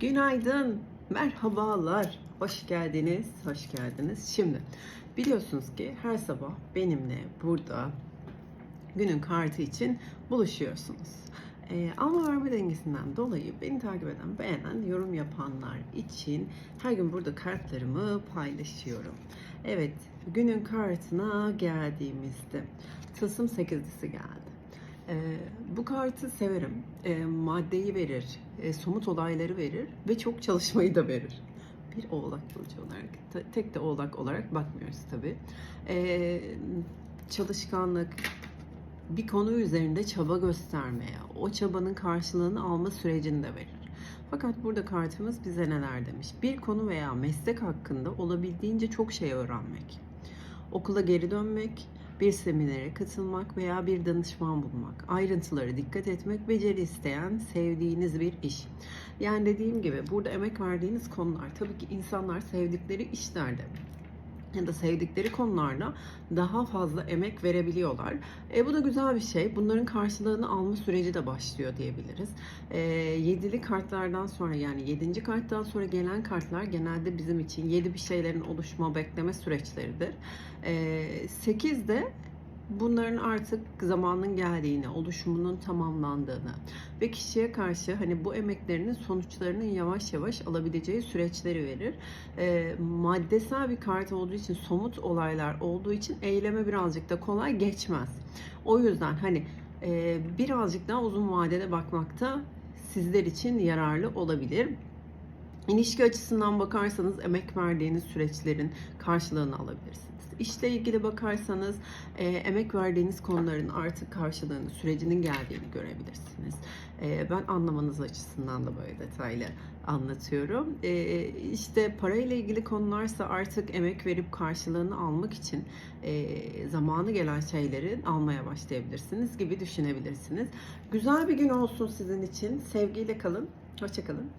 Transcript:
Günaydın, merhabalar, hoş geldiniz, hoş geldiniz. Şimdi biliyorsunuz ki her sabah benimle burada günün kartı için buluşuyorsunuz. Ee, alma verme dengesinden dolayı beni takip eden, beğenen, yorum yapanlar için her gün burada kartlarımı paylaşıyorum. Evet, günün kartına geldiğimizde Tılsım 8'lisi geldi. Ee, bu kartı severim. Ee, maddeyi verir, e, somut olayları verir ve çok çalışmayı da verir. Bir oğlak burcu olarak, te- tek de oğlak olarak bakmıyoruz tabii. Ee, çalışkanlık, bir konu üzerinde çaba göstermeye, o çabanın karşılığını alma sürecini de verir. Fakat burada kartımız bize neler demiş? Bir konu veya meslek hakkında olabildiğince çok şey öğrenmek. Okula geri dönmek, bir seminere katılmak veya bir danışman bulmak, ayrıntılara dikkat etmek, beceri isteyen, sevdiğiniz bir iş. Yani dediğim gibi burada emek verdiğiniz konular. Tabii ki insanlar sevdikleri işlerde ya da sevdikleri konularda daha fazla emek verebiliyorlar. E, bu da güzel bir şey. Bunların karşılığını alma süreci de başlıyor diyebiliriz. E, yedili kartlardan sonra yani yedinci karttan sonra gelen kartlar genelde bizim için yedi bir şeylerin oluşma, bekleme süreçleridir. E, sekiz de bunların artık zamanın geldiğini, oluşumunun tamamlandığını ve kişiye karşı hani bu emeklerinin sonuçlarının yavaş yavaş alabileceği süreçleri verir. E, maddesel bir kart olduğu için, somut olaylar olduğu için eyleme birazcık da kolay geçmez. O yüzden hani e, birazcık daha uzun vadede bakmakta sizler için yararlı olabilir. İlişki açısından bakarsanız emek verdiğiniz süreçlerin karşılığını alabilirsiniz. İşle ilgili bakarsanız e, emek verdiğiniz konuların artık karşılığını, sürecinin geldiğini görebilirsiniz. E, ben anlamanız açısından da böyle detaylı anlatıyorum. E, işte parayla ilgili konularsa artık emek verip karşılığını almak için e, zamanı gelen şeyleri almaya başlayabilirsiniz gibi düşünebilirsiniz. Güzel bir gün olsun sizin için. Sevgiyle kalın. Hoşçakalın.